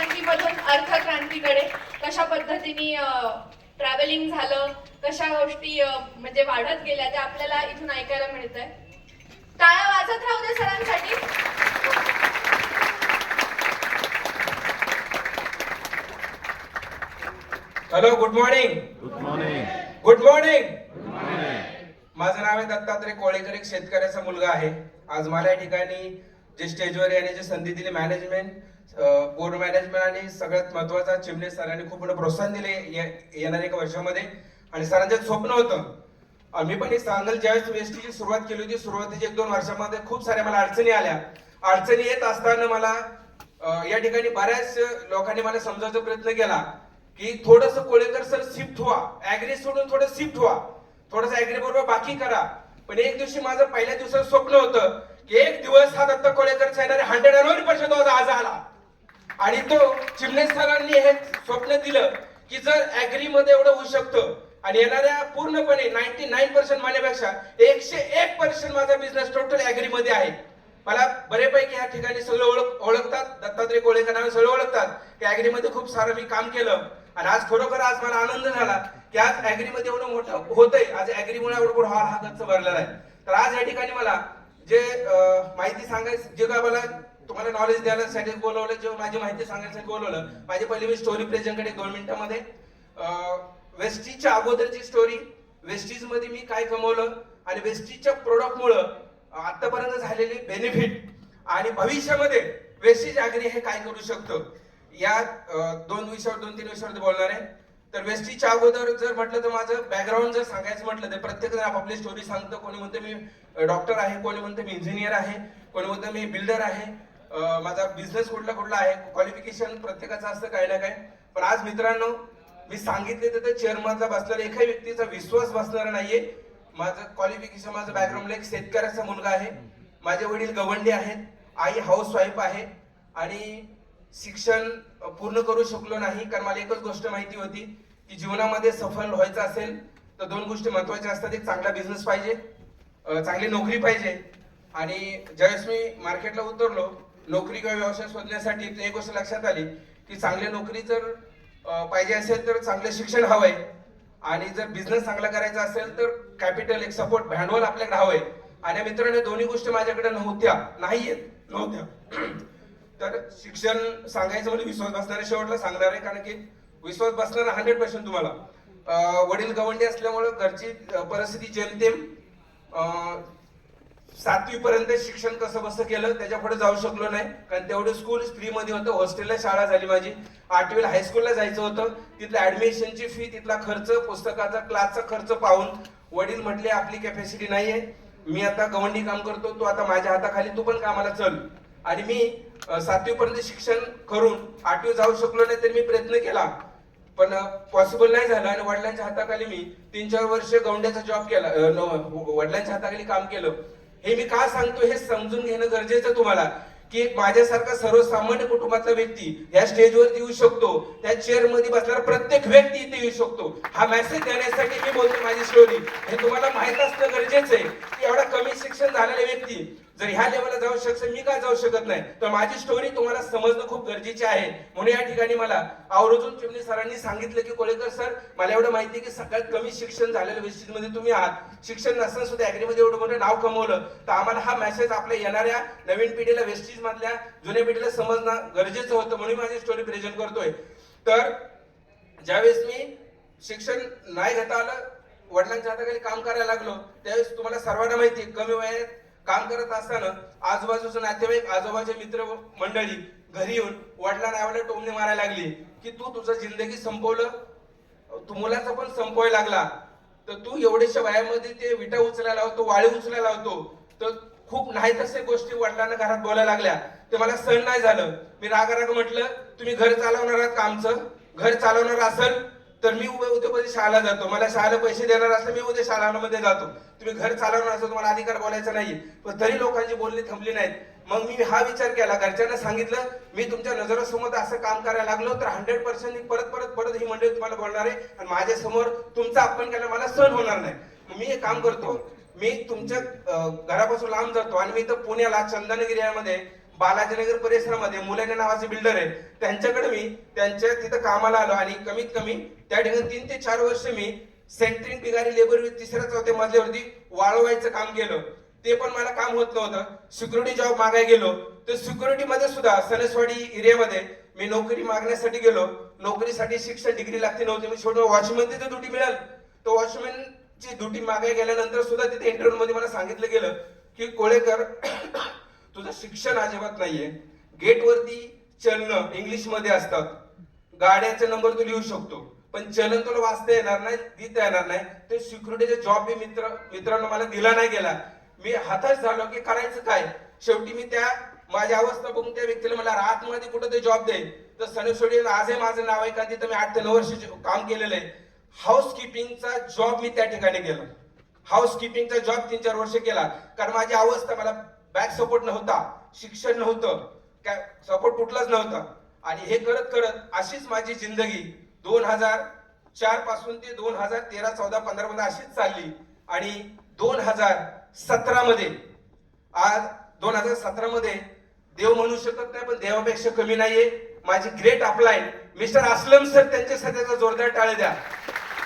क्रांतीमधून अर्थक्रांतीकडे कशा पद्धतीने ट्रॅव्हलिंग झालं कशा गोष्टी म्हणजे वाढत गेल्या त्या आपल्याला इथून ऐकायला मिळतंय. टाळ्या वाजत राहू दे सरांसाठी. Hello good morning good morning good morning माझं नाव आहे दत्तात्रय कोळेकर एक शेतकऱ्याचा मुलगा आहे. आज मला या ठिकाणी जे स्टेजवर येण्याची संधी दिली मॅनेजमेंट बोर्ड मॅनेजमेंट आणि सगळ्यात महत्त्वाचा चिमणे सरांनी खूप मोठं प्रोत्साहन दिले ये- येणाऱ्या एका वर्षामध्ये. आणि सरांचं स्वप्न होतं. आम्ही पण हे सांगेल ज्यावेळेस एसटीची सुरुवात केली होती सुरुवातीच्या एक दोन वर्षामध्ये खूप साऱ्या मला अडचणी आल्या. अडचणी येत असताना मला या ठिकाणी बऱ्याच लोकांनी मला समजायचा प्रयत्न केला की थोडस कोळेकर सर शिफ्ट व्हा. ऍग्री सोडून थोडं शिफ्ट व्हा. थोडस ऍग्री बरोबर बाकी करा. पण एक दिवशी माझं पहिल्या दिवसाचं स्वप्न होतं की एक दिवस हा दत्त कोळेकर येणारे हंड्रेड अनवरी पर्सेंट आज आला. आणि तो चिमणे सरांनी हे स्वप्न दिलं की जर ऍग्री मध्ये एवढं होऊ शकतं आणि येणाऱ्या पूर्णपणे नाईन्टी नाईन पर्सेंट माझ्यापेक्षा एकशे एक पर्सेंट माझा बिझनेस टोटल ऍग्री मध्ये आहे. मला बरेपैकी ह्या ठिकाणी सगळं ओळख ओळखतात. दत्तात्रय कोळेकर नावे सगळं ओळखतात. की ऍग्री मध्ये खूप सारं मी काम केलं. आणि आज खरोखर आज मला आनंद झाला की आज ऍग्री मध्ये एवढं मोठं होतंय. आज ऍग्रीमुळे एवढं मोठं हॉल हा गच्च भरलेला आहे. तर आज या ठिकाणी मला जे माहिती सांगायचं जे काय मला तुम्हाला नॉलेज द्यायला बोलवलं जेव्हा माझी माहिती सांगायसाठी बोलवलं. माझी पहिली मी स्टोरी प्रेझेंटकडे दोन मिनिटांमध्ये. वेस्टीजच्या अगोदरची स्टोरी वेस्टीजमध्ये मी काय कमवलं आणि वेस्टीजच्या प्रोडक्टमुळं आतापर्यंत झालेले बेनिफिट आणि भविष्यामध्ये वेस्टीज अग्री हे काय करू शकतं? या दोन विषयावर दोन तीन विषयावर बोलणार आहे. तर वेस्टीच्या अगोदर जर म्हटलं तर माझं बॅकग्राऊंड जर सांगायचं म्हटलं तर प्रत्येक जण आपापली स्टोरी सांगतं. कोणी म्हणतं मी डॉक्टर आहे कोणी म्हणतं मी इंजिनियर आहे कोणी म्हणतं मी बिल्डर आहे. माझा बिझनेस कुठला कुठला आहे क्वालिफिकेशन प्रत्येकाचं असतं काही ना काही. पण आज मित्रांनो मी सांगितले तर चेअरमनला बसलेला एका व्यक्तीचा विश्वास बसणारा नाहीये. माझं क्वालिफिकेशन माझं बॅकग्राऊंडला एक शेतकऱ्याचा मुलगा आहे. माझे वडील गवंडी आहेत. आई हाऊस वाईफ आहे. आणि शिक्षण पूर्ण करू शकलो नाही कारण मला एकच गोष्ट माहिती होती की जीवनामध्ये सफल व्हायचं असेल तर दोन गोष्टी महत्त्वाच्या असतात. एक चांगला बिझनेस पाहिजे चांगली नोकरी पाहिजे. आणि ज्यावेळेस मी मार्केटला उतरलो नोकरी किंवा व्यवसाय शोधण्यासाठी एक गोष्ट लक्षात आली की चांगली नोकरी जर पाहिजे असेल तर चांगलं शिक्षण हवंय. आणि जर बिझनेस चांगला करायचा असेल तर कॅपिटल एक सपोर्ट भांडवल आपल्याकडे हवंय. आणि या मित्रांनो दोन्ही गोष्टी माझ्याकडे नव्हत्या. नाहीयेत नव्हत्या. तर शिक्षण सांगायचं म्हणजे विश्वास बसणारे शेवटला सांगणार आहे. कारण की विश्वास बसणार हंड्रेड पर्सेंट तुम्हाला. वडील गवंडी असल्यामुळं घरची परिस्थिती जेमतेम सातवी पर्यंत शिक्षण कसं बसं केलं त्याच्या पुढे जाऊ शकलो नाही. कारण तेवढं स्कूल फ्री मध्ये होतं हॉस्टेलला शाळा झाली माझी. आठवीला हायस्कूलला जायचं होतं. तिथल्या ऍडमिशनची फी तिथला खर्च पुस्तकाचा क्लासचा खर्च पाहून वडील म्हटले आपली कॅपॅसिटी नाहीये. मी आता गवंडी काम करतो तू आता माझ्या हाताखाली तू पण कामाला चल. आणि मी सातवी पर्यंत शिक्षण करून आठवी जाऊ शकलो नाही तर मी प्रयत्न केला. पण पॉसिबल नाही झालं आणि वडिलांच्या हाताखाली मी तीन चार वर्ष गवंड्याचा जॉब केला वडिलांच्या हाताखाली काम केलं. हे मी का सांगतो हे समजून घेणं गरजेचं तुम्हाला. की एक माझ्यासारखा सर्वसामान्य कुटुंबातला व्यक्ती या स्टेजवरती येऊ शकतो त्या चेअरमध्ये बसणारा प्रत्येक व्यक्ती इथे येऊ शकतो. हा मेसेज देण्यासाठी मी बोलतो माझी स्टोरी हे तुम्हाला माहीत असणं गरजेचं आहे की एवढा कमी शिक्षण झालेला व्यक्ती जर ह्या लेवलला जाऊ शकत मी का जाऊ शकत नाही? तर माझी स्टोरी तुम्हाला समजणं खूप गरजेची आहे. म्हणून या ठिकाणी मला आवर्जून चिमणी सरांनी सांगितलं की कोळेकर सर मला एवढं माहिती आहे की सगळ्यात कमी शिक्षण झालेल्या वेस्टीजमध्ये तुम्ही आहात. शिक्षण नसताना सुद्धा ऍग्रीमध्ये एवढं मोठं नाव कमवलं. तर आम्हाला हा मेसेज आपल्या येणाऱ्या नवीन पिढीला वेस्टीज मधल्या जुन्या पिढीला समजणं गरजेचं होतं म्हणून माझी स्टोरी प्रेझेंट करतोय. तर ज्यावेळेस मी शिक्षण नाही घेता आलं वडिलांच्या हाताखाली काम करायला लागलो त्यावेळेस तुम्हाला सर्वांना माहिती आहे, कमी वयात काम करत असताना आजूबाजूचे नातेवाईक आजोबाचे मित्र मंडळी घरी येऊन वडिलांना आवडल्या टोमने मारायला लागली की तू तुझं जिंदगी संपवलं तू मुलाचा पण संपवायला लागला तर तू एवढ्याशा वयामध्ये ते विटा उचलायला होतो वाळे उचलायला होतो तर खूप नाही तसे गोष्टी वडिलांना घरात बोलायला लागल्या. ते मला सण नाही झालं. मी राग राग म्हटलं तुम्ही घर चालवणार आहात का आमचं? घर चालवणार असेल तर मी उद्या उद्यामध्ये शाळेला जातो. मला शाळेला पैसे देणार असं मी उद्या शाळांमध्ये जातो. तुम्ही घर चालवणार असं तुम्हाला अधिकार बोलायचा नाही पण तरी लोकांची बोलणी थांबली नाहीत. मग मी हा विचार केला. घरच्यांना सांगितलं मी तुमच्या नजरेसमोर असं काम करायला लागलो तर हंड्रेड पर्सेंट परत परत परत ही मंडळी तुम्हाला बोलणार आहे आणि माझ्यासमोर तुमचा अपमान केला मला सहन होणार नाही. मग मी हे काम करतो. मी तुमच्या घरापासून लांब जातो आणि मी इथं पुण्याला चंदनगिरी यामध्ये बालाजीनगर परिसरामध्ये मुलाने नावाचे बिल्डर आहे. त्यांच्याकडे मी त्यांच्या तिथं कामाला आलो आणि कमीत कमी त्या ठिकाणी तीन ते चार वर्ष मी सेंट्रिंग बिगारी लेबर तिसऱ्या चौथ्या मजल्यावरती वाळवायचं काम केलं. ते पण मला काम होत नव्हतं. सिक्युरिटी जॉब मागाय गेलो. तर सिक्युरिटी मध्ये सुद्धा सणसवाडी एरियामध्ये मी नोकरी मागण्यासाठी गेलो. नोकरीसाठी शिक्षण डिग्री लागते नव्हती. मी शेवटी वॉचमन तिथे ड्युटी मिळाल. तो वॉचमॅन ची ड्युटी मागे गेल्यानंतर सुद्धा तिथे इंटरव्ह्यू मध्ये मला सांगितलं गेलं की कोळेकर तुझं शिक्षण अजिबात नाहीये. गेटवरती चलन इंग्लिशमध्ये असतात. गाड्याचा नंबर तू लिहू शकतो. पण चलन तुला वाचता येणार नाही लिहिता येणार नाही. ते सिक्युरिटीचा जॉब मी मित्र मित्रांनो मला दिला नाही गेला. मी हताश झालो की करायचं काय? शेवटी मी त्या माझी अवस्था बघून त्या व्यक्तीला मला आतमध्ये कुठं ते जॉब दे? तर सणसोडी आजही माझं नाव आहे का तिथं मी आठ ते नऊ वर्ष काम केलेलं आहे. हाऊसकीपिंगचा जॉब मी त्या ठिकाणी केला. हाऊसकीपिंगचा जॉब तीन चार वर्ष केला. कारण माझी अवस्था मला बॅक सपोर्ट नव्हता शिक्षण नव्हतं काय सपोर्ट कुठलाच नव्हता. आणि हे करत करत अशीच माझी जिंदगी दोन हजार चारपासून ते दोन हजार तेरा चौदा पंधरा मध्ये अशीच चालली. आणि दोन हजार सतरा मध्ये आज दोन हजार सतरा मध्ये देव म्हणू शकत नाही पण देवापेक्षा कमी नाहीये. माझी great upline mister Aslam sir त्यांच्या सध्याचा जोरदार टाळे द्या.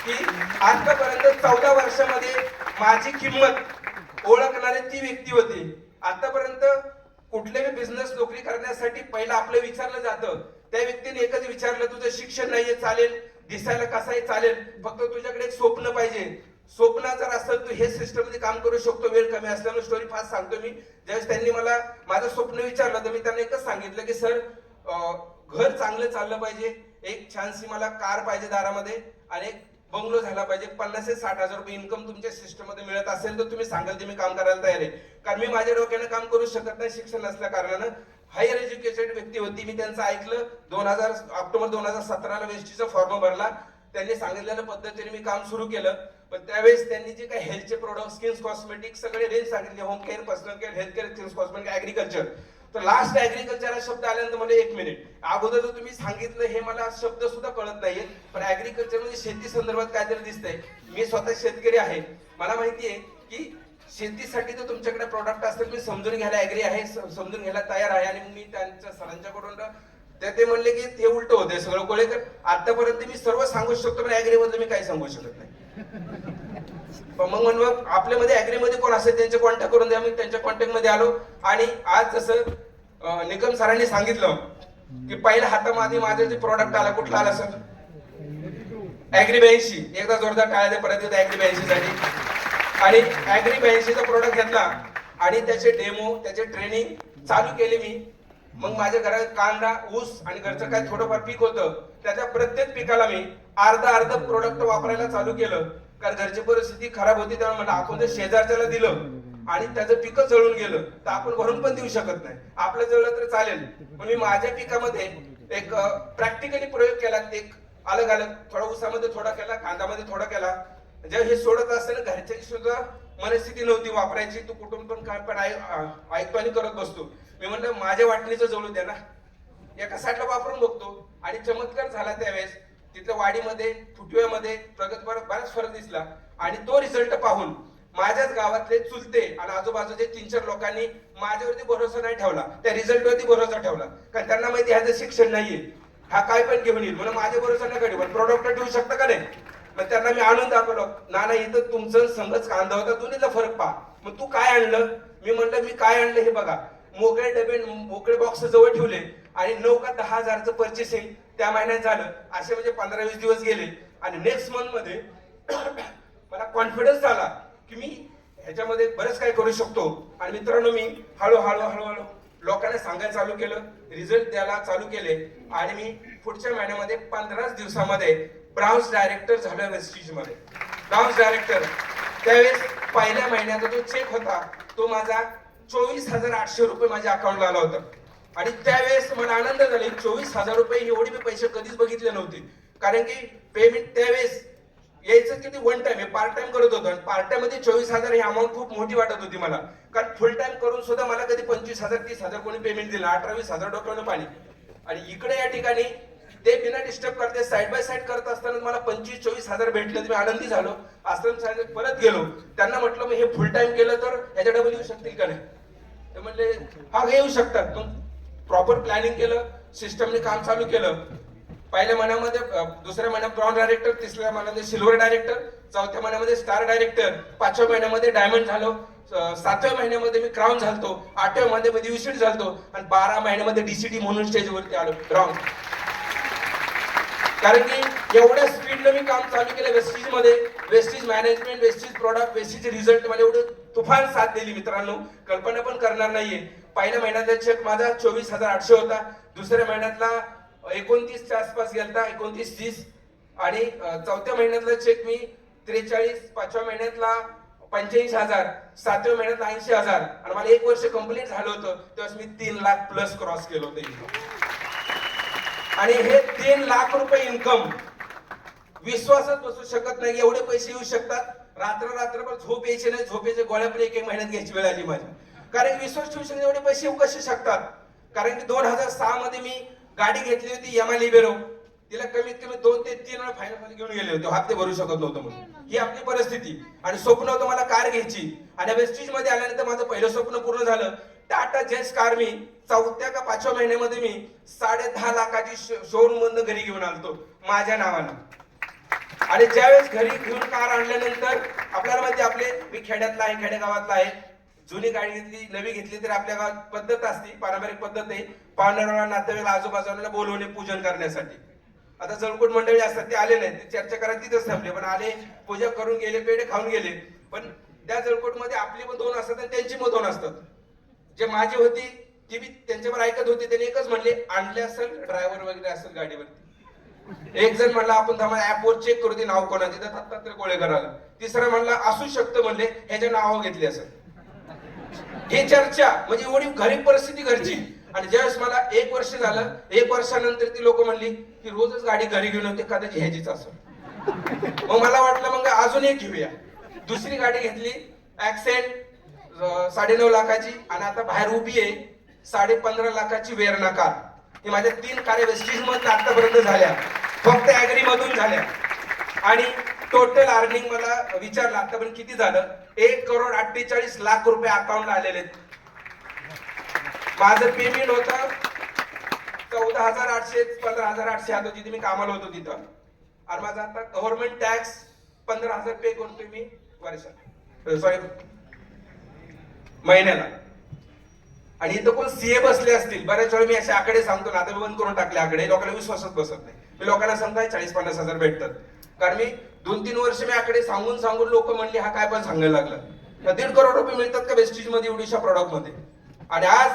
की आतापर्यंत चौदा वर्षामध्ये माझी किंमत ओळखणारी ती व्यक्ती होती. आतापर्यंत कुठल्याही बिझनेस नोकरी करण्यासाठी पहिलं आपलं विचारलं जातं. त्या व्यक्तीने एकच विचारलं तुझं शिक्षण नाहीये चालेल. दिसायला कसाही चालेल. फक्त तुझ्याकडे एक स्वप्न पाहिजे. स्वप्न जर असेल तू हे सिस्टममध्ये काम करू शकतो. वेळ कमी असल्यामुळे स्टोरी फास्ट सांगतो मी. ज्यावेळेस त्यांनी मला माझं स्वप्न विचारलं तर मी त्यांना एकच सांगितलं की सर घर चांगलं चाललं पाहिजे. एक छानशी मला कार पाहिजे दारामध्ये आणि एक बंगलो झाला पाहिजे. पन्नास ते साठ हजार रुपये इन्कम तुमच्या सिस्टममध्ये मिळत असेल तर तुम्ही सांगाल ते मी काम करायला तयार आहे. कारण मी माझ्या डोक्यानं काम करू शकत नाही शिक्षण नसल्या कारणानं. हायर एज्युकेटेड व्यक्ती होती मी त्यांचं ऐकलं. दोन हजार ऑक्टोबर दोन हजार सतराला वेस्टीचा फॉर्म भरला. त्यांनी सांगितलेल्या पद्धतीने मी काम सुरू केलं. पण त्यावेळेस त्यांनी जे काही हेल्थचे प्रोडक्ट स्किन्स कॉस्मेटिक सगळे रेंज सांगितले. Home care personal care health care skins cosmetic agriculture तर लास्ट ऍग्रिकल्चर हा शब्द आल्यानंतर मला एक मिनिट अगोदर जो तुम्ही सांगितलं हे मला शब्द सुद्धा कळत नाहीये. पण ऍग्रिकल्चर म्हणजे शेती संदर्भात काहीतरी दिसतंय. मी स्वतः शेतकरी आहे. मला माहिती आहे की शेतीसाठी जर तुमच्याकडे प्रॉडक्ट असेल मी समजून घ्यायला ऍग्री आहे समजून घ्यायला तयार आहे. आणि मी त्यांच्या सरांच्याकडून ते ते म्हणले की ते उलट होते सगळं. कोळेकर आतापर्यंत मी सर्व सांगू शकतो पण ऍग्री मी काही सांगू शकत नाही. मग म्हणून आपल्यामध्ये अॅग्रीमध्ये कोण असेल त्यांचे कॉन्टॅक्ट करून द्या. मी त्यांच्या कॉन्टॅक्टमध्ये आलो. आणि आज जसं निकम सरांनी सांगितलं की पहिल्या हातामध्ये माझं जे प्रॉडक्ट आला कुठला आला सर ऍग्री ब्याऐंशी एकदा जोरदार टाळ्या दे परत येतो ऍग्री ब्याऐंशी साठी. आणि ऍग्री ब्याऐंशीचा प्रोडक्ट घेतला. आणि त्याचे डेमो त्याचे ट्रेनिंग चालू केले मी. मग माझ्या घरात कांदा ऊस आणि घरचं काय थोडंफार पीक होतं. त्याच्या प्रत्येक पिकाला मी अर्धा अर्ध प्रोडक्ट वापरायला चालू केलं. कारण घरची परिस्थिती खराब होती त्यामुळे म्हणलं आपण जर शेजारच्याला दिलं आणि त्याचं पिक जळून गेलं तर आपण भरून पण देऊ शकत नाही. आपलं जळलं तर चालेल. पण मी माझ्या पिकामध्ये एक प्रॅक्टिकली प्रयोग केला. एक अलग अलग थोडा उसामध्ये थोडा केला कांदामध्ये थोडा केला. जेव्हा हे सोडत असताना घरच्याची सुद्धा मनस्थिती नव्हती वापरायची. तू कुठून पण काय पण ऐकपाणी ऐकतो आणि करत बसतो. मी म्हणलं माझ्या वाटणीचं जळू द्या ना. एका साठला वापरून बघतो. आणि चमत्कार झाला त्यावेळेस. तिथल्या वाडीमध्ये फुटव्यामध्ये प्रगत बराच फरक दिसला. आणि तो रिझल्ट पाहून माझ्याच गावातले चुलते आणि आजूबाजूचे तीन चार लोकांनी माझ्यावरती भरोसा नाही ठेवला. त्या रिझल्टवरती भरोसा ठेवला. कारण त्यांना माहिती ह्याचं शिक्षण नाहीये. हा काय पण घेऊन येईल. म्हणून माझ्या भरोसा नका कडे पण प्रोडक्ट ठेवू शकता का नाही? मग त्यांना मी आणून दाखवलं. ना नाही इथं तुमचं संघच कांदा होता. दोन्हीचा फरक पहा. मग तू काय आणलं? मी म्हणलं मी काय आणलं हे बघा. मोकळे डबे मोकळे बॉक्स जवळ ठेवले. आणि नऊ का दहा हजारचं पर्चेसिंग त्या महिन्यात झालं. असे म्हणजे पंधरा वीस दिवस गेले. आणि नेक्स्ट मंथमध्ये मला कॉन्फिडन्स आला की मी ह्याच्यामध्ये बरंच काही करू शकतो. आणि मित्रांनो मी हळूहळू हळूहळू लोकांना सांगायला चालू केलं. रिझल्ट द्यायला चालू केले. आणि मी पुढच्या महिन्यामध्ये पंधराच दिवसामध्ये ब्राउन्स डायरेक्टर झालो मध्ये. ब्राउन्स डायरेक्टर त्यावेळेस पहिल्या महिन्याचा जो चेक होता तो माझा चोवीस हजार आठशे रुपये माझ्या अकाउंटला आला होता. आणि त्यावेळेस मला आनंद झाला. चोवीस हजार रुपये एवढे मी पैसे कधीच बघितले नव्हते. कारण की पेमेंट त्यावेळेस यायचं किती वन टाइम हे पार्ट टाइम करत होतो. आणि पार्ट टाइममध्ये चोवीस हजार ही अमाऊंट खूप मोठी वाटत होती मला. कारण फुल टाइम करून सुद्धा मला कधी पंचवीस हजार तीस हजार कोणी पेमेंट दिलं अठरा वीस हजार डोक्यानं पाणी. आणि इकडे या ठिकाणी ते बिना डिस्टर्ब करते साईड बाय साईड करत असताना मला पंचवीस चोवीस हजार भेटले. तर मी आनंदी झालो. आश्रम साहेब परत गेलो. त्यांना म्हटलं मी हे फुल टाइम केलं तर याच्या डबल येऊ शकतील का नाही? ते म्हणले हा येऊ शकतात. मग प्रॉपर प्लॅनिंग केलं सिस्टमने काम चालू केलं. पहिल्या महिन्यामध्ये दुसऱ्या महिन्यात ब्राऊन डायरेक्टर तिसऱ्या महिन्यामध्ये सिल्वर डायरेक्टर चौथ्या महिन्यामध्ये स्टार डायरेक्टर पाचव्या महिन्यामध्ये डायमंड झालो सातव्या महिन्यामध्ये मी क्राऊन झालतो आठव्या महिन्यामध्ये विसिट झालतो आणि बारा महिन्यामध्ये डीसीटी म्हणून स्टेजवरती आलो क्राऊन कारण की एवढ्या स्पीडनं मी काम चालू केलं वेस्टीजमध्ये. Vestige management Vestige product Vestige result मला एवढं तुफान साथ दिली मित्रांनो. कल्पना पण करणार नाहीये. पहिल्या महिन्यातला चेक माझा चोवीस हजार आठशे होता. दुसऱ्या महिन्यातला एकोणतीसच्या आसपास गेलता एकोणतीस तीस. आणि चौथ्या महिन्यातला चेक मी त्रेचाळीस पाचव्या महिन्यातला पंच्याऐंशी हजार. सातव्या महिन्यातला ऐंशी हजार. आणि मला एक वर्ष कंप्लीट झालं होतं. तेव्हा मी तीन लाख प्लस क्रॉस केलं होतं. आणि हे तीन लाख रुपये इन्कम विश्वासच बसू शकत नाही. एवढे पैसे येऊ शकतात. रात्र रात्रभर झोप यायचे नाही. झोपेचे गोळ्या पण एक एक महिन्यात घ्यायची वेळ आली माझी. कारण विश्वास ठेवू शकत एवढे पैसे येऊ कसे शकतात? कारण की दोन हजार सहा मध्ये मी गाडी घेतली होती यमा लिबेरो तिला कमीत कमी दोन ते तीन वेळा फायनलमध्ये घेऊन गेले होते. हप्ते भरू शकत नव्हतो म्हणून. ही आपली परिस्थिती. आणि स्वप्न होतं मला कार घ्यायची. आणि वेस्टीजमध्ये आल्यानंतर माझं पहिलं स्वप्न पूर्ण झालं. टाटा जेस कार मी चौथ्या का पाचव्या महिन्यामध्ये मी साडे दहा लाखाची शोरूम मधनं घरी घेऊन आलतो माझ्या नावानं. आणि ज्यावेळेस घरी घेऊन कार आणल्यानंतर आपल्याला माहिती आपले मी खेड्यातला आहे खेडेगावातला आहे. जुनी गाडी घेतली नवी घेतली तरी आपल्या गावात पद्धत असते पारंपरिक पद्धत आहे. पाहुणाऱ्या नातेवाईक आजूबाजूला बोलवणे पूजन करण्यासाठी. आता जळकोट मंडळी असतात ते आले नाही ते चर्चा करायला तिथंच थांबले पण आले पूजा करून गेले पेढे खाऊन गेले. पण त्या जळकोटमध्ये आपली पण दोन असतात आणि त्यांची पण दोन असतात. जे माझी होती ती मी त्यांच्यावर ऐकत होती. त्यांनी एकच म्हणले आणले असेल ड्रायव्हर वगैरे असेल गाडीवरती. एक जण म्हणला आपण थांबा चेक करू ते नाव कोणाचे? तर दत्तात्रय कोळेकर तिसरा म्हणला असू शकतं म्हणले ह्याच्या नावं घेतले असेल. हे चर्चा म्हणजे एवढी गरीब परिस्थिती घरची. आणि ज्यावेळेस मला एक वर्ष झालं एक वर्षानंतर ती लोक म्हणली की रोजच गाडी घरी घेऊन होते कदाचित ह्याचीच असं मग मला वाटलं मग अजून एक घेऊया. दुसरी गाडी घेतली ऍक्सेंट साडेनऊ लाखाची आणि आता बाहेर उभी आहे साडे पंधरा लाखाची वेरणा कार हे माझ्या तीन कार्यवेस्टीज मधून आतापर्यंत झाल्या. फक्त ऍग्री मधून झाल्या. आणि टोटल अर्निंग मला विचारलं आतापर्यंत किती झालं? एक करोड अठ्ठेचाळीस लाख रुपये अकाउंटला आलेले आहेत. माझं पेमेंट होतं चौदा हजार आठशे पंधरा हजार आठशे आता जिथे मी कामाला होतो तिथं. आणि माझा आता गव्हर्नमेंट टॅक्स पंधरा हजार पे करतोय मी वर्षात सॉरी महिन्याला. आणि इथं कोण सीए बसले असतील बऱ्याच वेळा मी असे आकडे सांगतो ना आता मी बंद करून टाकले आकडे लोकांना विश्वासच बसत नाही. मी लोकांना सांगताय चाळीस पन्नास हजार भेटतात. कारण मी दोन तीन वर्ष मी आकडे सांगून सांगून लोक म्हणले हा काय पण सांगायला लागला. दीड करोड रुपये मिळतात का वेस्टीजमध्ये एवढीशा प्रॉडक्टमध्ये? आणि आज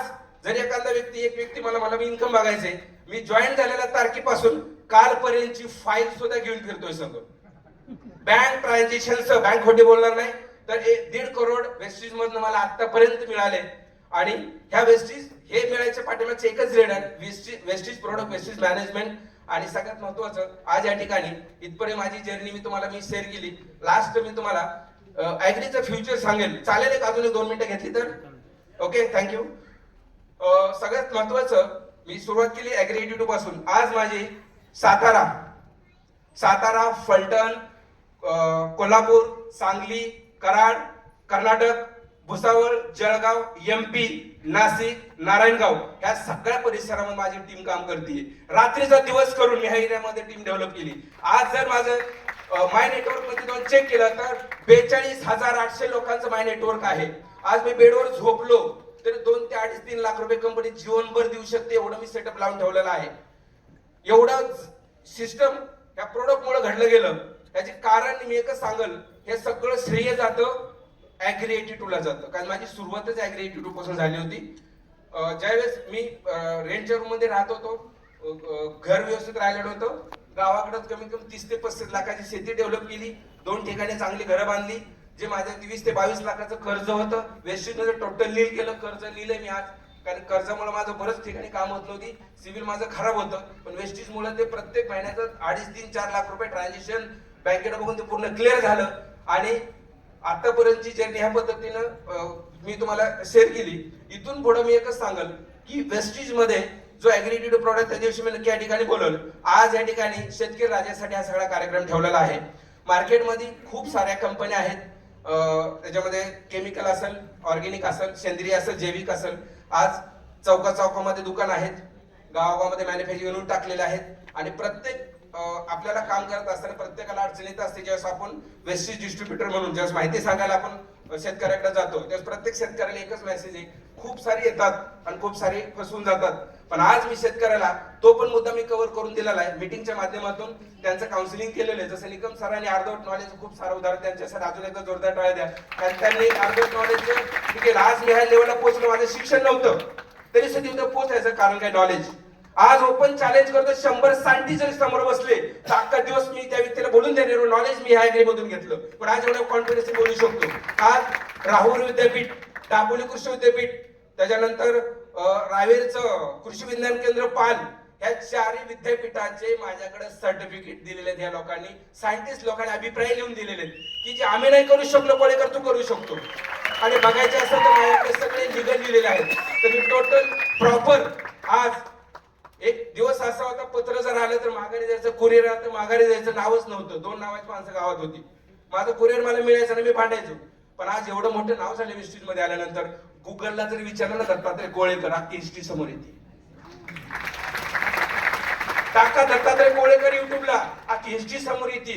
जर एखादा व्यक्ती एक व्यक्ती मला मला मी इन्कम बघायचंय मी जॉईन झालेल्या तारखेपासून कालपर्यंतची फाईल सुद्धा घेऊन फिरतोय सगळं बँक ट्रान्झॅक्शन बँक खोटे बोलणार नाही. तर एक दीड करोड वेस्टीज मधनं मला आतापर्यंत मिळाले. आणि ह्या वेस्टीज हे मिळायच्या पाठीमागचे एकच रेड आहे. Vestige Vestige product Vestige management आणि सगळ्यात महत्वाचं आज या ठिकाणी इथपर्यंत माझी जर्नी मी तुम्हाला मी शेअर केली. लास्ट मी तुम्हाला ऍग्रीचं फ्युचर सांगेल. चालेल एक अजून एक दोन मिनिटं घेतली तर? ओके थँक्यू सगळ्यात महत्वाचं मी सुरुवात केली ऍग्री पासून. आज माझी सातारा. सातारा फलटण कोल्हापूर सांगली कराड कर्नाटक भुसावळ जळगाव एमपी नाशिक नारायणगाव ह्या सगळ्या परिसरामध्ये माझी टीम काम करते. रात्रीचा दिवस करून मी ह्या एरियामध्ये टीम डेव्हलप केली. आज जर माझं माय नेटवर्कमध्ये जाऊन चेक केलं तर बेचाळीस हजार आठशे लोकांचं माय नेटवर्क आहे. आज मी बेडवर झोपलो तरी दोन ते अडीच तीन लाख रुपये कंपनी जीवनभर देऊ शकते एवढं मी सेटअप लावून ठेवलेलं आहे. एवढं सिस्टम या प्रोडक्टमुळे घडलं गेलं. याचे कारण मी एकच सांगल. हे सगळं श्रेय जातं ऍग्री एटी टू ला जातं. कारण माझी सुरुवातच ऍग्री एटी टू पासून झाली होती. ज्यावेळेस मी रेंटच्या रूममध्ये राहत होतो घर व्यवस्थित राहिलेलं होतं गावाकडं कमीत कमी तीस ते पस्तीस लाखाची शेती डेव्हलप केली दोन ठिकाणी चांगली घरं बांधली जे माझ्या वीस ते बावीस लाखाचं कर्ज होतं. वेस्टमध्ये टोटल लील केलं कर्ज लिहिलंय मी आज. कारण कर्जामुळे माझं बरंच ठिकाणी काम होत नव्हती. सिव्हिल माझं खराब होतं. पण वेस्टीजमुळे ते प्रत्येक महिन्याचं अडीच तीन चार लाख रुपये ट्रान्झॅक्शन बँकेला बघून ते पूर्ण क्लिअर झालं. आणि आतापर्यंतची जर्नी ह्या पद्धतीनं मी तुम्हाला शेअर केली इथून पुढे मी एकच सांगल की वेस्टीजमध्ये जो ऍग्रिटेड प्रॉडक्ट त्या दिवशी मी नक्की या ठिकाणी बोलल आज या ठिकाणी शेतकरी राजासाठी हा सगळा कार्यक्रम ठेवलेला आहे. मार्केटमध्ये खूप साऱ्या कंपन्या आहेत. त्याच्यामध्ये केमिकल असेल ऑर्गेनिक असेल सेंद्रिय असेल जैविक असेल. आज चौका चौकामध्ये दुकान आहेत. गावागावामध्ये मॅन्युफॅक्चरिंग युनिट टाकलेले आहेत. आणि प्रत्येक आपल्याला काम करत असताना प्रत्येकाला अडचण येत असते. ज्यावेळेस आपण वेस्टेज डिस्ट्रीब्युटर म्हणून ज्यावेळेस माहिती सांगायला आपण शेतकऱ्याकडे जातो त्यावेळेस प्रत्येक शेतकऱ्याला एकच मेसेज आहे. खूप सारे येतात आणि खूप सारे फसवून जातात. पण आज मी शेतकऱ्याला तो पण मुद्दा मी कव्हर करून दिलेला आहे. मीटिंगच्या माध्यमातून त्यांचं काउन्सिलिंग केलेलं आहे. जसं निकम सरांनी अर्धवट नॉलेज खूप सारं उदाहरण त्यांच्यासाठी अजून एकदा जोरदार टाळ्या द्या. कारण त्यांनी अर्धवट नॉलेज ठीक आहे. आज मी ह्या लेवलला पोहोचलो. माझं शिक्षण नव्हतं. तरी सुद्धा पोहोचायचं कारण काय? नॉलेज आज ओपन चॅलेंज करतो शंभर सायंटिस्ट जरी समोर बसले तर अख्खा दिवस मी त्या व्यक्तीला बोलून देणार नॉलेज मी ह्या मधून घेतलं. पण आज एवढ्या कॉन्फिडन्स बोलू शकतो. आज राहुल विद्यापीठ दापोली कृषी विद्यापीठ त्याच्यानंतर रावेरचं कृषी विज्ञान केंद्र पाल या चारही विद्यापीठाचे माझ्याकडे सर्टिफिकेट दिलेले आहेत या लोकांनी. सायंटिस्ट लोकांनी अभिप्राय लिहून दिलेले आहेत की जे आम्ही नाही करू शकलो कोळेकर तू करू शकतो. आणि बघायचे असेल तर माझ्याकडे सगळे निघन लिहिलेले आहेत. तर मी टोटल प्रॉपर आज एक दिवस असा होता पत्र जर आलं तर माघारी जायचं कुरिअर आलं तर माघारी जायचं नावच नव्हतं. दोन नावाची माणसं गावात होती. माझं कुरिअर मला मिळायचं आणि मी भांडायचो. पण आज एवढं मोठं नाव झालं इन्स्टिट्यूटमध्ये आल्यानंतर गुगलला जर विचारलं ना दत्तात्रय कोळेकर इन्स्टिट्यूट समोर येते. टाका दत्तात्रय कोळेकर युट्यूबला आता हिस्ट्री समोर येते.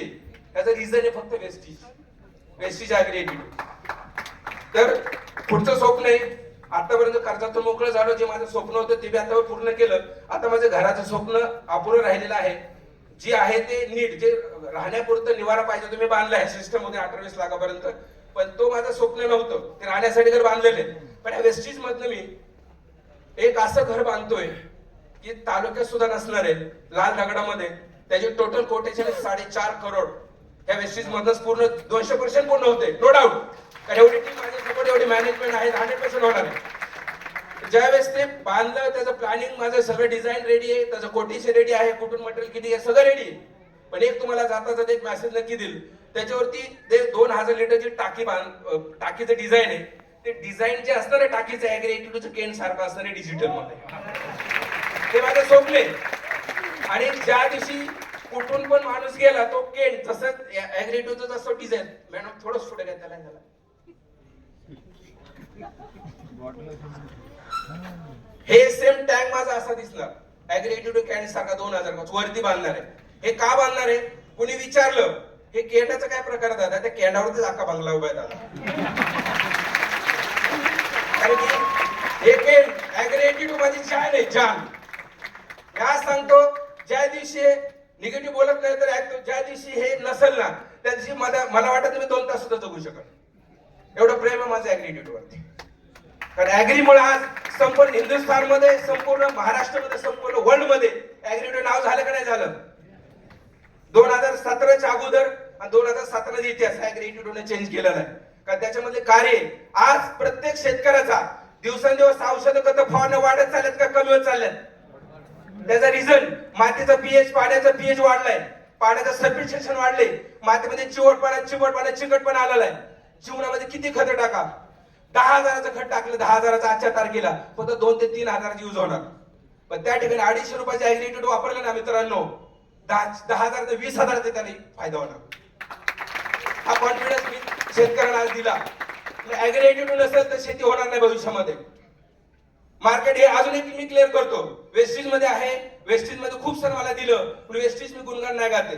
त्याचं रिझन आहे फक्त वेस्टीज वेस्टीज ऍग्रेटिव्ह तर पुढचं स्वप्न आहे आतापर्यंत कर्जातून मोकळं झालं जे माझं स्वप्न होतं ते मी आता पूर्ण केलं. आता माझं घराचं स्वप्न अपुरं राहिलेलं आहे. जे आहे ते नीट जे राहण्यापुरतं निवारा पाहिजे तुम्ही बांधलं आहे सिस्टममध्ये अठरावीस लाखापर्यंत. पण तो माझं स्वप्न नव्हतं. ते राहण्यासाठी घर बांधलेले पण या वेस्टीज मधनं मी एक असं घर बांधतोय की तालुक्यात सुद्धा नसणार आहे लाल दगडामध्ये. त्याचे टोटल कोटेशन साडेचार करोड. या वेस्टीज मधनच पूर्ण दोनशे पर्सेंट पूर्ण होते नो डाऊट कारण एवढी टीम माझ्यासोबत एवढी मॅनेजमेंट आहे हंड्रेड पर्सेंट होणार आहे. ज्यावेळेस ते बांधलं त्याचं प्लॅनिंग माझं सगळं डिझाईन रेडी आहे त्याचं कोटेशन रेडी आहे कुठून मटेरियल किती आहे सगळं रेडी आहे. पण एक तुम्हाला जाता जाता एक मेसेज नक्की देईल. त्याच्यावरती ते दोन हजार लिटरची टाकी बांध टाकीचं डिझाईन आहे. ते डिझाईन जे असतं ना टाकीचं ऍग्रेटिव्हचं केन सारखं असतं ना डिजिटलमध्ये ते माझं सोपले आणि ज्या दिवशी कुठून पण माणूस गेला तो केन जसं ऍग्रेटिव्हचं जसं डिझाईन मॅडम थोडं पुढे घ्या त्याला त्याला. हे सेम टँक माझा असा दिसला. ऍग्रेटिव्ह कॅन सांगा दोन हजार वरती बांधणार आहे. हे का बांधणार आहे? कुणी विचारलं? हे केंडाचा काय प्रकार दादा? त्या केंडावरती आका बांगला उभा दादा. कारण की हे केंड माझी जान आहे जान. या सांगतो ज्या दिवशी निगेटिव्ह बोलत नाही तर ऐकतो ज्या दिवशी हे नसेल ना त्या दिवशी मला मला वाटत मी दोन तास सुद्धा जगू शकत. एवढं प्रेम आहे माझं ऍग्रीट्यूड वरती. कारण ऍग्रीमुळे आज संपूर्ण हिंदुस्थानमध्ये संपूर्ण महाराष्ट्रामध्ये संपूर्ण वर्ल्डमध्ये ऍग्रीट्यूड नाव झालं का नाही झालं? दोन हजार सतराच्या अगोदर आणि दोन हजार सतराचा इतिहास ऍग्रीट्यूडने चेंज केलेला आहे. कारण त्याच्यामध्ये कार्य आज प्रत्येक शेतकऱ्याचा दिवसेंदिवस औषध खत फवारणं वाढत चालल्यात का कमी होत चालल्यात? त्याचा रिझन मातीचा पीएच पाण्याचा पीएच वाढलाय. पाण्याचं सफिशिएशन वाढले मातीमध्ये चिवटपणा चिवटपणा चिकटपणा आलेला आहे. जीवनामध्ये किती खत टाका? दहा हजाराचं खत टाकलं दहा हजाराचा आजच्या तारखेला. फक्त दोन ते तीन हजाराची यूज होणार. पण त्या ठिकाणी अडीचशे रुपयाचे ऍग्रिट्यूड वापरलं ना मित्रांनो दहा दहा हजार ते वीस हजाराचा त्याने फायदा होणार. हा कॉन्फिडन्स मी शेतकऱ्यांना आज दिला. ऍग्रिट्यूड नसेल तर शेती होणार नाही भविष्यामध्ये. मार्केट हे अजून एक मी क्लिअर करतो. वेस्टीजमध्ये आहे. वेस्टीजमध्ये खूप सर मला दिलं. पण वेस्टीज मी गुणगान नाही गाते.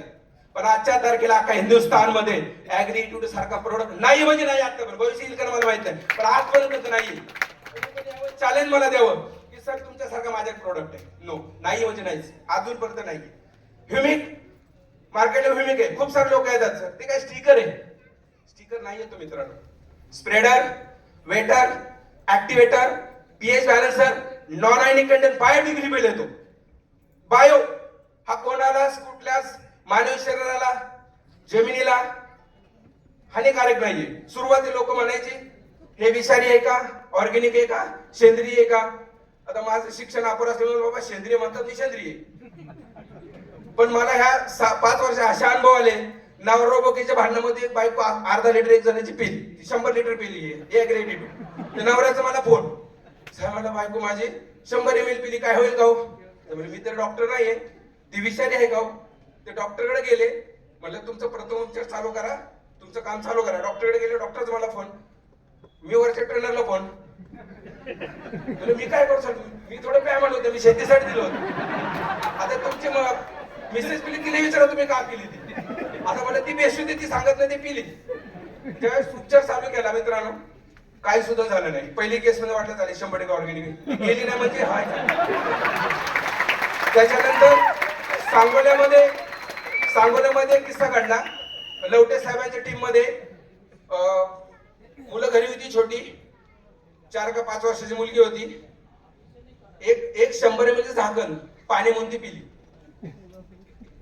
पण आजच्या तारखेला अख्खा हिंदुस्थानमध्ये ऍग्रिट्यूड सारखा प्रोडक्ट नाही म्हणजे नाही आता भविष्य येईल मला माहीत आहे पण आजपर्यंत नाही चॅलेंज मला द्यावं की सर तुमच्यासारखा माझ्या प्रोडक्ट आहे. नो नाही म्हणजे नाहीच अजूनपर्यंत नाही ह्युमिक मार्केटला ह्युमिक आहे. खूप सारे लोक येतात सर. ते काय स्टिकर आहे? स्टिकर नाही येतो मित्रांनो. Spreader wetter activator pH balancer non ionic content degree bill येतो. बायो हा कोणालाच कुठल्याच मानवी शरीराला जमिनीला हानिकारक नाहीये. सुरुवाती लोक म्हणायचे हे विषारी आहे का? ऑर्गेनिक आहे का? सेंद्रिय आहे का? आता माझं शिक्षण अपुर असल्यामुळे बाबा सेंद्रिय म्हणतात मी सेंद्रिय पण मला ह्या पाच वर्ष असे अनुभव आले. नवरोबोकीच्या भांडणामध्ये बायको अर्धा लिटर एक जणांची पिली. ती शंभर लिटर पिली आहे. एक रेडी नवऱ्याचा मला फोन. साहेब मला बायको माझी शंभर एम एल पिली. काय होईल गाव हो? म्हणजे मी तर डॉक्टर नाहीये. ती विषारी आहे गाव ते डॉक्टरकडे गेले. म्हणलं तुमचं प्रथम उपचार चालू करा. तुमचं काम चालू करा. डॉक्टरकडे गेले डॉक्टरच मला फोन मी वरच्या ट्रेनरला फोन म्हणलं, मी काय करू शकतो? मी थोडं प्यामान होतं. मी शेतीसाठी दिलं होतं. आता तुमची मग मिसेस पिली तिला विचारा तुम्ही का पिली ती. आता मला ती बेसू ती सांगत नाही ती पिली. त्यावेळेस उपचार चालू केला मित्रांनो. काही सुद्धा झालं नाही. पहिली केस मध्ये वाटलं झाली शंभर टक्के ऑर्गॅनिक गेली नाही म्हणजे हाय. त्याच्यानंतर सांगोल्यामध्ये सांगोल्यामध्ये एक किस्सा घडला. लवटे साहेबांच्या टीममध्ये मुलं घरी होती छोटी. चार का पाच वर्षाची मुलगी होती. एक एक शंभर एम झाकण पाणी म्हणून ती पिली.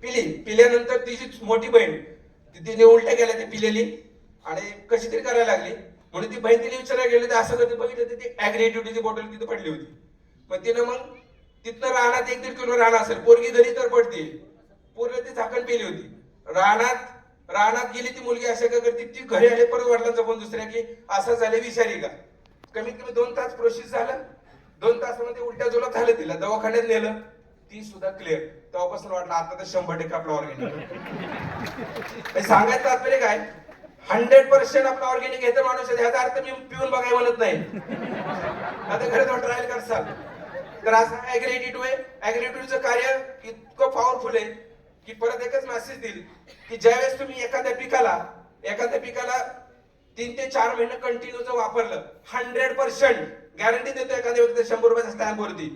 पिली. पिल्यानंतर तिची मोठी बहीण ती- तिने उलट्या केल्या ती पिलेली. आणि कशी तरी करायला लागली. म्हणून ती बहीण तिने विचारायला गेली तर असं कधी बघितलं तर ती ऍग्रेटिव्हिटीची बॉटल तिथे पडली होती. मग तिनं मग तिथनं राहणार एक दीड किलो राहणार असेल. पोरगी घरी तर पडते. पोरं ती झाकण पेली होती. रानात रानात गेली ती मुलगी अशा काय करते ती घरी आली परत वडिलांचा फोन दुसऱ्या की असं झालं विचारी का? कमीत कमी दोन तास प्रोसेस झालं. दोन तासामध्ये उलट्या जोरात झालं तिला दवाखान्यात नेलं. ती सुद्धा क्लिअर तेव्हापासून वाटलं आता तर शंभर टक्के आपलं ऑर्गॅनिक सांगायचं तात्पर्य काय? हंड्रेड पर्सेंट आपलं ऑर्गॅनिक घेतो माणूस ह्याचा अर्थ मी पिऊन बघाय म्हणत नाही. आता घरी जाऊन ट्रायल करसाल. तर असं ऍग्रेटिव्ह आहे ऍग्रेटिव्हचं कार्य इतकं पॉवरफुल आहे. की परत एकच मेसेज देईल की ज्यावेळेस तुम्ही एखाद्या पिकाला एखाद्या पिकाला तीन ते चार महिने कंटिन्यू जर वापरलं हंड्रेड पर्सेंट गॅरंटी देतो एखाद्या व्यक्ती शंभर रुपये स्टॅम्प वरती.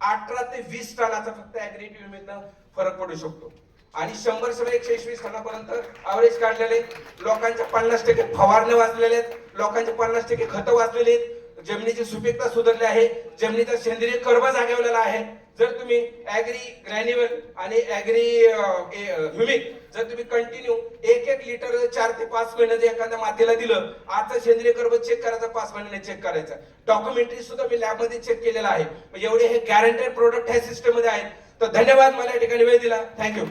अठरा ते वीस टनाचा फक्त ऍग्रेटिव्ह फरक पडू शकतो. आणि शंभर शंभर एकशे एकवीस टनापर्यंत अवरेज काढलेले लोकांच्या पन्नास टक्के फवारणे वाचलेले आहेत. लोकांचे पन्नास टक्के खतं वाचलेले आहेत. जमिनीची सुपीकता सुधारली आहे. जमिनीचा सेंद्रिय कर्ब जागवलेला आहे. जर तुम्ही ऍग्री ग्रॅन्युअल आणि ऍग्री ह्युमिक जर तुम्ही कंटिन्यू एक एक लिटर चार ते पाच महिने जर एखाद्या मातीला दिलं आजचा सेंद्रिय कर्ब चेक करायचा पाच महिन्याने चेक करायचा. डॉक्युमेंटरी सुद्धा मी लॅबमध्ये चेक केलेला आहे. म्हणजे एवढे हे गॅरंटेड प्रोडक्ट ह्या सिस्टममध्ये आहेत. तर धन्यवाद मला या ठिकाणी वेळ दिला. थँक्यू